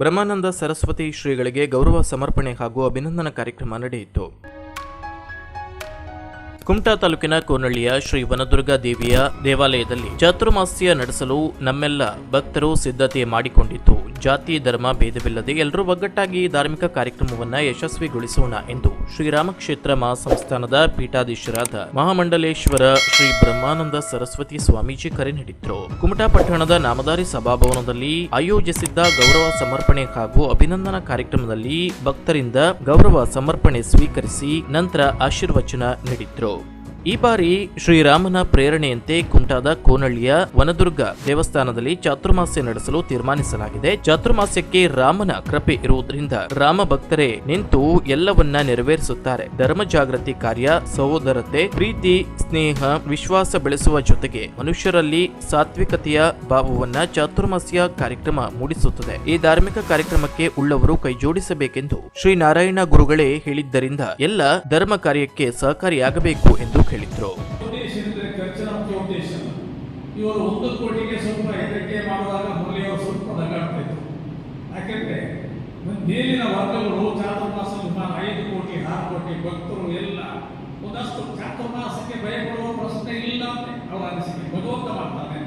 ಬ್ರಹ್ಮಾನಂದ ಸರಸ್ವತಿ ಶ್ರೀಗಳಿಗೆ ಗೌರವ ಸಮರ್ಪಣೆ ಹಾಗೂ ಅಭಿನಂದನಾ ಕಾರ್ಯಕ್ರಮ ನಡೆಯಿತು. ಕುಮಟಾ ತಾಲೂಕಿನ ಕೋನಳ್ಳಿಯ ಶ್ರೀ ವನದುರ್ಗಾ ದೇವಿಯ ದೇವಾಲಯದಲ್ಲಿ ಚಾತುರ್ಮಾಸ್ಯ ನಡೆಸಲು ನಮ್ಮೆಲ್ಲ ಭಕ್ತರು ಸಿದ್ಧತೆ ಮಾಡಿಕೊಂಡಿದ್ದು ಜಾತಿ, ಧರ್ಮ, ಭೇದವಿಲ್ಲದೆ ಎಲ್ಲರೂ ಒಗ್ಗಟ್ಟಾಗಿ ಧಾರ್ಮಿಕ ಕಾರ್ಯಕ್ರಮವನ್ನ ಯಶಸ್ವಿಗೊಳಿಸೋಣ ಎಂದು ಶ್ರೀರಾಮಕ್ಷೇತ್ರ ಮಹಾಸಂಸ್ಥಾನದ ಪೀಠಾಧೀಶರಾದ ಮಹಾಮಂಡಲೇಶ್ವರ ಶ್ರೀ ಬ್ರಹ್ಮಾನಂದ ಸರಸ್ವತಿ ಸ್ವಾಮೀಜಿ ಕರೆ ನೀಡಿದ್ರು. ಕುಮಟಾ ಪಟ್ಟಣದ ನಾಮದಾರಿ ಸಭಾಭವನದಲ್ಲಿ ಆಯೋಜಿಸಿದ್ದ ಗೌರವ ಸಮರ್ಪಣೆ ಹಾಗೂ ಅಭಿನಂದನಾ ಕಾರ್ಯಕ್ರಮದಲ್ಲಿ ಭಕ್ತರಿಂದ ಗೌರವ ಸಮರ್ಪಣೆ ಸ್ವೀಕರಿಸಿ ನಂತರ ಆಶೀರ್ವಚನ ನೀಡಿದ್ರು. ಈ ಬಾರಿ ಶ್ರೀರಾಮನ ಪ್ರೇರಣೆಯಂತೆ ಕುಂಟಾದ ಕೋನಳ್ಳಿಯ ವನದುರ್ಗ ದೇವಸ್ಥಾನದಲ್ಲಿ ಚಾತುರ್ಮಾಸ್ಯ ನಡೆಸಲು ತೀರ್ಮಾನಿಸಲಾಗಿದೆ. ಚಾತುರ್ಮಾಸ್ಯಕ್ಕೆ ರಾಮನ ಕೃಪೆ ಇರುವುದರಿಂದ ರಾಮ ಭಕ್ತರೇ ನಿಂತು ಎಲ್ಲವನ್ನ ನೆರವೇರಿಸುತ್ತಾರೆ. ಧರ್ಮ ಜಾಗೃತಿ ಕಾರ್ಯ, ಸಹೋದರತೆ, ಪ್ರೀತಿ, ಸ್ನೇಹ, ವಿಶ್ವಾಸ ಬೆಳೆಸುವ ಜೊತೆಗೆ ಮನುಷ್ಯರಲ್ಲಿ ಸಾತ್ವಿಕತೆಯ ಭಾವವನ್ನ ಚಾತುರ್ಮಾಸ್ಯ ಕಾರ್ಯಕ್ರಮ ಮೂಡಿಸುತ್ತದೆ. ಈ ಧಾರ್ಮಿಕ ಕಾರ್ಯಕ್ರಮಕ್ಕೆ ಉಳ್ಳವರು ಕೈಜೋಡಿಸಬೇಕೆಂದು ಶ್ರೀ ನಾರಾಯಣ ಗುರುಗಳೇ ಹೇಳಿದ್ದರಿಂದ ಎಲ್ಲ ಧರ್ಮ ಕಾರ್ಯಕ್ಕೆ ಸಹಕಾರಿಯಾಗಬೇಕು ಎಂದು ಹೇಳಿದ್ರು. ಇವರು ಒಂದು ಕೋಟಿಗೆ ಸ್ವಲ್ಪ ಹೆದರಿಕೆ ಮಾಡುವಾಗ ಮುರಳಿಯವರು ಸ್ವಲ್ಪ ನಗಾಡ್ತಾ ಇದ್ರು ಯಾಕೆಂದ್ರೆ, ಮೇಲಿನ ವರ್ಗಗಳು ಚಾತುರ್ಮಾಸ ಸುಮಾರು ಐದು ಕೋಟಿ, ಆರು ಕೋಟಿ, ಭಕ್ತರು ಎಲ್ಲ ಒಂದಷ್ಟು ಚಾತುರ್ಮಾಸಕ್ಕೆ ಭಯಪಡುವ ಪ್ರಶ್ನೆ ಇಲ್ಲ ಅವರ ಅನಿಸಿಕೆ. ಭಗವಂತ ಮಾಡ್ತಾನೆ.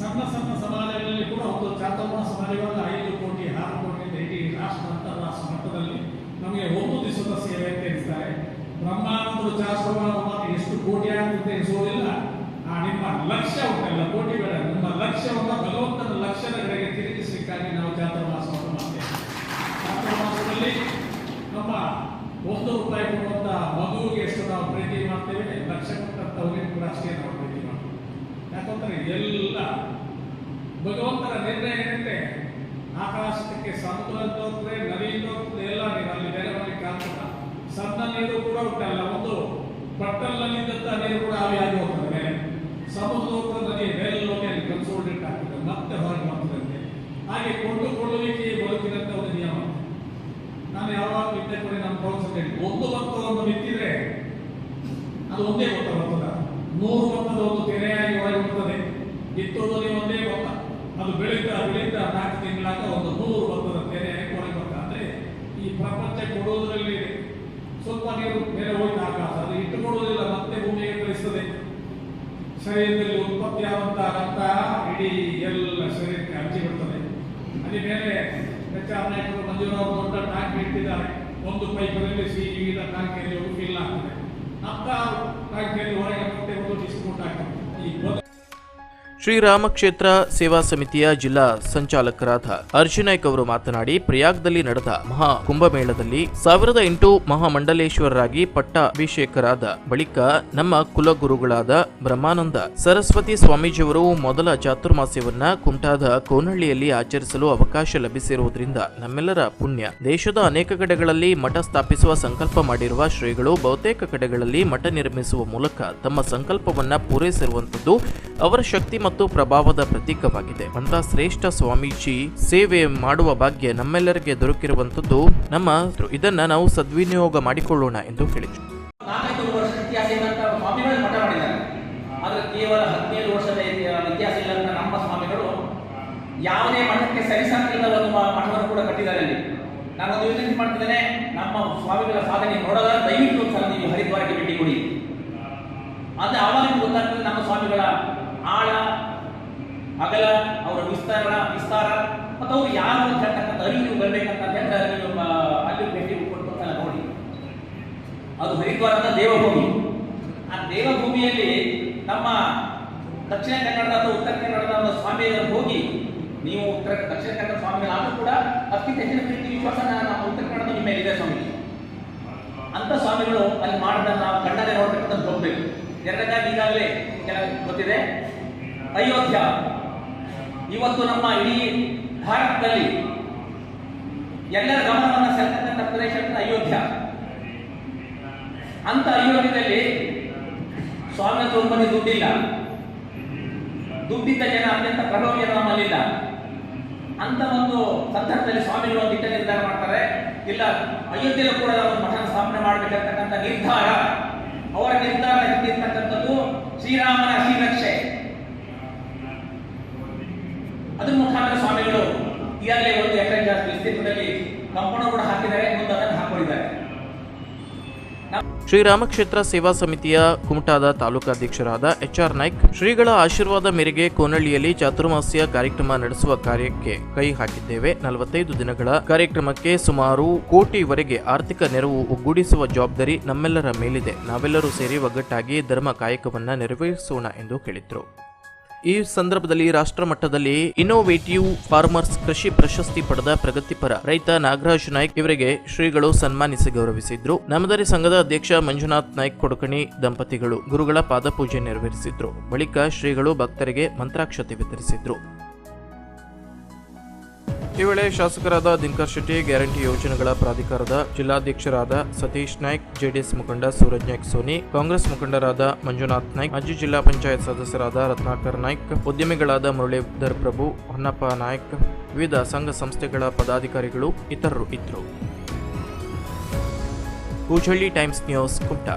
ಸಣ್ಣ ಸಣ್ಣ ಸಮಾಜಗಳಲ್ಲಿ ಕೂಡ ಒಂದು ಚಾತುರ್ಮಾಸ ಮಾಡುವಾಗ ಐದು ಕೋಟಿ, ಆರು ಕೋಟಿ ಇಡೀ ರಾಷ್ಟ್ರ, ಅಂತಾರಾಷ್ಟ್ರ ಮಟ್ಟದಲ್ಲಿ ನಮಗೆ ಒಂದು ದಿವಸದ ಸೇವೆ ಅಂತ ಬ್ರಹ್ಮಾನಂದರು ಮಾತ್ರ ಎಷ್ಟು ಕೋಟಿ ಆಗುತ್ತೆ ಎನಿಸೋದಿಲ್ಲ ನಿಮ್ಮ ಲಕ್ಷ್ಯ ಉಂಟಲ್ಲ ಕೋಟಿ ಬೇಡ. ನಿಮ್ಮ ಲಕ್ಷ್ಯವನ್ನು ಭಗವಂತನ ಲಕ್ಷ್ಯದ ಕಡೆಗೆ ತಿರುಗಿಸಲಿಕ್ಕಾಗಿ ನಾವು ಚಾತುರ್ಮಾಸವನ್ನು ಮಾಡ್ತೇವೆ. ಮಾಸದಲ್ಲಿ ನಮ್ಮ ಒಂದು ರೂಪಾಯಿ ಕೊಡುವಂತ ಮಗುವಿಗೆ ಎಷ್ಟು ನಾವು ಪ್ರೀತಿ ಮಾಡ್ತೇವೆ, ಲಕ್ಷ ಕೊಟ್ಟಂತವರಿಗೆ ಕೂಡ ಅಷ್ಟೇ ನಾವು ಪ್ರೀತಿ ಮಾಡ್ತೇವೆ. ಯಾಕಂದ್ರೆ ಎಲ್ಲ ಭಗವಂತನ ನಿರ್ಣಯ ಏನಂತೆ ಆಕಾಶಕ್ಕೆ ಸಮುದ್ರ ತೋರ್ತದೆ ನದಿ ಅಂತ ಎಲ್ಲ ನೀರು ಅಲ್ಲಿ ಬೇರೆ ಮಾಡಿ ಕಾಣ್ತದ. ಸಣ್ಣ ನೀರು ಕೂಡ ಉಂಟಲ್ಲ ಒಂದು ಬಟ್ಟಲ್ನಲ್ಲಿದ್ದಂತ ನೀರು ಕೂಡ ಆವಿಯಾಗಿ ಹೋಗ್ತದೆ. ಸಮುದ್ರ ನದಿ ಮೇಲೆ ಹೋಗಿ ಅಲ್ಲಿ ಕನ್ಸೋಲ್ಡೇಟ್ ಆಗ್ತದೆ, ಮತ್ತೆ ಹೊರಗೆ ಬರ್ತದಂತೆ ಹಾಗೆ ಕೊಂಡುಕೊಳ್ಳಲಿಕ್ಕೆ ಬದುಕಿದಂತ ಒಂದು ನಿಯಮ. ನಾನು ಯಾವಾಗ ವಿದ್ಯೆ ಕೊಡಿ ನಮ್ಮ ಪ್ರೋತ್ಸಾಹ ಒಂದು ಭಕ್ತವನ್ನು ಬಿತ್ತಿದ್ರೆ ಅದು ಒಂದೇ ಗೊತ್ತ ಬರ್ತದ. ನೂರು ಭಕ್ತದ ಒಂದು ತೆರೆಯಾಗಿ ಒಳಗೆ ಬರ್ತದೆ. ಬಿತ್ತೋದು ನೀವು ಒಂದೇ ಭಕ್ತ ಅದು ಬೆಳೀತಾ ಬೆಳೀತಾ ನಾಲ್ಕು ತಿಂಗಳಾಗ ಒಂದು ನೂರು ಭಕ್ತದ ತೆರೆಯಾಗಿ ಒಳಗೆ ಬರ್ತಾ ಅಂದ್ರೆ ಈ ಪ್ರಪಂಚ ಕೊಡೋದ್ರಲ್ಲಿ ಸ್ವಲ್ಪ ನೀರು ಬೇರೆ ಹೋಗಿ ಆಕಾಶ ಮತ್ತೆ ಭೂಮಿಗೆ ಕಳಿಸ್ತದೆ. ಶರೀರದಲ್ಲಿ ಉತ್ಪತ್ತಿಯಾದಂತಹ ರಕ್ತ ಇಡೀ ಎಲ್ಲ ಶರೀರಕ್ಕೆ ಹಂಚಿ ಬಿಡ್ತದೆ. ಅಲ್ಲಿ ಮೇಲೆ ನಾಯಕರು ಮಂಜೂರಾವ್ ದೊಡ್ಡ ಟ್ಯಾಂಕ್ ಇಟ್ಟಿದ್ದಾರೆ. ಒಂದು ಪೈಪಲ್ಲಿ ಸಿ ವಿವಿಧ ಟ್ಯಾಂಕಿಯಲ್ಲಿ ಫಿಲ್ ಆಗ್ತದೆ. ಅಂತ ಟ್ಯಾಂಕಿಯಲ್ಲಿ ಹೊರಗೆ ಮತ್ತೆ ಒಂದು ಡಿಸ್ಕೌಂಟ್ ಆಗ್ತದೆ ಈ ಶ್ರೀರಾಮಕ್ಷೇತ್ರ ಸೇವಾ ಸಮಿತಿಯ ಜಿಲ್ಲಾ ಸಂಚಾಲಕರಾದ ಅರ್ಜುನಾಯ್ಕ್ ಅವರು ಮಾತನಾಡಿ, ಪ್ರಯಾಗ್ದಲ್ಲಿ ನಡೆದ ಮಹಾ ಕುಂಭಮೇಳದಲ್ಲಿ ಸಾವಿರದ ಎಂಟು ಮಹಾಮಂಡಲೇಶ್ವರರಾಗಿ ಪಟ್ಟಾಭಿಷೇಕರಾದ ಬಳಿಕ ನಮ್ಮ ಕುಲಗುರುಗಳಾದ ಬ್ರಹ್ಮಾನಂದ ಸರಸ್ವತಿ ಸ್ವಾಮೀಜಿಯವರು ಮೊದಲ ಚಾತುರ್ಮಾಸ್ಯವನ್ನ ಕುಂಟಾದ ಕೋನಹಳ್ಳಿಯಲ್ಲಿ ಆಚರಿಸಲು ಅವಕಾಶ ಲಭಿಸಿರುವುದರಿಂದ ನಮ್ಮೆಲ್ಲರ ಪುಣ್ಯ. ದೇಶದ ಅನೇಕ ಕಡೆಗಳಲ್ಲಿ ಮಠ ಸ್ಥಾಪಿಸುವ ಸಂಕಲ್ಪ ಮಾಡಿರುವ ಶ್ರೀಗಳು ಬಹುತೇಕ ಕಡೆಗಳಲ್ಲಿ ಮಠ ನಿರ್ಮಿಸುವ ಮೂಲಕ ತಮ್ಮ ಸಂಕಲ್ಪವನ್ನ ಪೂರೈಸಿರುವಂತದ್ದು ಅವರ ಶಕ್ತಿ ಮತ್ತು ಪ್ರಭಾವದ ಪ್ರತೀಕವಾಗಿದೆ. ಅಂತ ಶ್ರೇಷ್ಠ ಸ್ವಾಮೀಜಿ ಸೇವೆ ಮಾಡುವ ಭಾಗ್ಯ ನಮ್ಮೆಲ್ಲರಿಗೆ ದೊರಕಿರುವಂತದ್ದು ನಮ್ಮ ಇದನ್ನ ನಾವು ಸದ್ವಿನಿಯೋಗ ಮಾಡಿಕೊಳ್ಳೋಣ ಎಂದು ಹೇಳಿದರು. ಕೇವಲ ಹದಿನೇಳು ವರ್ಷದ ನಮ್ಮ ಸ್ವಾಮಿಗಳು ಯಾವುದೇ ಮಠಕ್ಕೆ ಸರಿಸಂತಿಲ್ಲದ ಒಂದು ಮಠವನ್ನು ಕೂಡ ಕಟ್ಟಿದ್ದಾರೆ ಅಲ್ಲಿ. ಒಂದು ವಿನಂತಿ ಮಾಡ್ತಿದ್ದೇನೆ, ನಮ್ಮ ಸ್ವಾಮಿಗಳ ಸಾಧನೆ ನೋಡದ ದಯವಿಟ್ಟು ಒಂದ್ಸಲ ನೀವು ಹರಿದ್ವಾರಕ್ಕೆ ಭೇಟಿ ಕೊಡಿ. ಅಂದ್ರೆ ಆವಾಗ ಗೊತ್ತಾಗ್ತದೆ ನಮ್ಮ ಸ್ವಾಮಿಗಳ ಆಳ, ಅಗಲ, ಅವರ ವಿಸ್ತಾರ ವಿಸ್ತಾರ, ಮತ್ತು ಅವರು ಯಾರು ಅಂತಕ್ಕಂಥ ಅರಿವು ಬರ್ಬೇಕಂತ ಹೇಳಿದ್ರೆ ಅಲ್ಲಿ ಅಲ್ಲಿ ಭೇಟಿ ಒಂದ್ಸಲ ನೋಡಿ. ಅದು ಹರಿದ್ವಾರದ ದೇವಭೂಮಿ. ಆ ದೇವಭೂಮಿಯಲ್ಲಿ ನಮ್ಮ ದಕ್ಷಿಣ ಕನ್ನಡದ ಅಥವಾ ಉತ್ತರ ಕನ್ನಡದ ಒಂದು ಸ್ವಾಮಿಯವರು ಹೋಗಿ, ನೀವು ಉತ್ತರ, ದಕ್ಷಿಣ ಕನ್ನಡ ಸ್ವಾಮಿಗಳಾದರೂ ಕೂಡ ಅತ್ಯಂತ ಹೆಚ್ಚಿನ ಪ್ರೀತಿ, ವಿಶ್ವಾಸ ನಮ್ಮ ಉತ್ತರ ಕನ್ನಡದ ನಿಮ್ಮ ಇದೆ ಸ್ವಾಮಿ ಅಂತ ಸ್ವಾಮಿಗಳು ಅಲ್ಲಿ ಮಾಡಿದ ನಾವು ಕಣ್ಣಲ್ಲೇ ನೋಡ್ಬೇಕಂತ ಹೋಗ್ಬೇಕು ಎರಡನೇದಾಗಿ ಈಗಾಗಲೇ ಕೆಲ ಗೊತ್ತಿದೆ. ಅಯೋಧ್ಯ. ಇವತ್ತು ನಮ್ಮ ಇಡೀ ಭಾರತದಲ್ಲಿ ಎಲ್ಲರ ಗಮನವನ್ನು ಸೆಳೆತಕ್ಕಂಥ ಪ್ರದೇಶ ಅಯೋಧ್ಯ. ಅಂತ ಅಯೋಧ್ಯದಲ್ಲಿ ಸ್ವಾಮಿ ತುಂಬನೇ ದುಡ್ಡಿಲ್ಲ. ದುಡ್ಡಿದ್ದ ಜನ ಅತ್ಯಂತ ಪ್ರಭಾವಿ ನಮ್ಮಲ್ಲಿಲ್ಲ. ಅಂತ ಒಂದು ಸಂದರ್ಭದಲ್ಲಿ ಸ್ವಾಮಿಗಳು ಒಂದು ದಿಟ್ಟ ನಿರ್ಧಾರ ಮಾಡ್ತಾರೆ. ಇಲ್ಲ, ಅಯೋಧ್ಯೆಯಲ್ಲೂ ಕೂಡ ಒಂದು ಮಠ ಸ್ಥಾಪನೆ ಮಾಡಬೇಕಂತಕ್ಕಂಥ ನಿರ್ಧಾರ. ಅವರ ನಿರ್ಧಾರ ಹಿಂದಿರ್ತಕ್ಕಂಥದ್ದು ಶ್ರೀರಾಮನ ಶ್ರೀರಕ್ಷೆ ಅದ್ರ ಮುಖಾಂತರ ಸ್ವಾಮಿಗಳು ಈಗಾಗಲೇ ಒಂದು ಎಕರೆ ಜಾಸ್ತಿ ವಿಸ್ತೀರ್ಣದಲ್ಲಿ ಕಂಪೌಂಡ್ ಕೂಡ ಹಾಕಿದ್ದಾರೆ, ಮುಂದೆ ಅದನ್ನು ಹಾಕೊಂಡಿದ್ದಾರೆ. ಶ್ರೀರಾಮಕ್ಷೇತ್ರ ಸೇವಾ ಸಮಿತಿಯ ಕುಮಟಾದ ತಾಲೂಕಾಧ್ಯಕ್ಷರಾದ ಎಚ್ಆರ್ ನಾಯ್ಕ್, ಶ್ರೀಗಳ ಆಶೀರ್ವಾದ ಮೇರೆಗೆ ಕೋನಳ್ಳಿಯಲ್ಲಿ ಚಾತುರ್ಮಾಸ್ಯ ಕಾರ್ಯಕ್ರಮ ನಡೆಸುವ ಕಾರ್ಯಕ್ಕೆ ಕೈ ಹಾಕಿದ್ದೇವೆ. ನಲವತ್ತೈದು ದಿನಗಳ ಕಾರ್ಯಕ್ರಮಕ್ಕೆ ಸುಮಾರು ಕೋಟಿವರೆಗೆ ಆರ್ಥಿಕ ನೆರವು ಒಗ್ಗೂಡಿಸುವ ಜವಾಬ್ದಾರಿ ನಮ್ಮೆಲ್ಲರ ಮೇಲಿದೆ. ನಾವೆಲ್ಲರೂ ಸೇರಿ ಒಗ್ಗಟ್ಟಾಗಿ ಧರ್ಮ ಕಾಯಕವನ್ನು ನೆರವೇರಿಸೋಣ ಎಂದು ಹೇಳಿದರು ಈ ಸಂದರ್ಭದಲ್ಲಿ ರಾಷ್ಟ್ರ ಮಟ್ಟದಲ್ಲಿ ಇನ್ನೋವೇಟಿವ್ ಫಾರ್ಮರ್ಸ್ ಕೃಷಿ ಪ್ರಶಸ್ತಿ ಪಡೆದ ಪ್ರಗತಿಪರ ರೈತ ನಾಗರಾಜ್ ನಾಯ್ಕ್ ಇವರಿಗೆ ಶ್ರೀಗಳು ಸನ್ಮಾನಿಸಿ ಗೌರವಿಸಿದ್ರು. ನಮದರಿ ಸಂಘದ ಅಧ್ಯಕ್ಷ ಮಂಜುನಾಥ್ ನಾಯ್ಕ್ ಕೊಡಕಣಿ ದಂಪತಿಗಳು ಗುರುಗಳ ಪಾದಪೂಜೆ ನೆರವೇರಿಸಿದ್ರು. ಬಳಿಕ ಶ್ರೀಗಳು ಭಕ್ತರಿಗೆ ಮಂತ್ರಾಕ್ಷತೆ ವಿತರಿಸಿದ್ರು. ಈ ವೇಳೆ ಶಾಸಕರಾದ ದಿನಕರ್ ಶೆಟ್ಟಿ, ಗ್ಯಾರಂಟಿ ಯೋಜನೆಗಳ ಪ್ರಾಧಿಕಾರದ ಜಿಲ್ಲಾಧ್ಯಕ್ಷರಾದ ಸತೀಶ್ ನಾಯ್ಕ್, ಜೆಡಿಎಸ್ ಮುಖಂಡ ಸೂರಜ್ ನಾಯ್ಕ್, ಸೋನಿ, ಕಾಂಗ್ರೆಸ್ ಮುಖಂಡರಾದ ಮಂಜುನಾಥ್ ನಾಯ್ಕ್, ಮಾಜಿ ಜಿಲ್ಲಾ ಪಂಚಾಯತ್ ಸದಸ್ಯರಾದ ರತ್ನಾಕರ್ ನಾಯ್ಕ್, ಉದ್ಯಮಿಗಳಾದ ಮುರಳೀಧರ್ ಪ್ರಭು, ಹೊನ್ನಪ್ಪ ನಾಯ್ಕ್, ವಿವಿಧ ಸಂಘ ಸಂಸ್ಥೆಗಳ ಪದಾಧಿಕಾರಿಗಳು ಇತರರು ಇದ್ದರು. Koochalli times news, Kumta.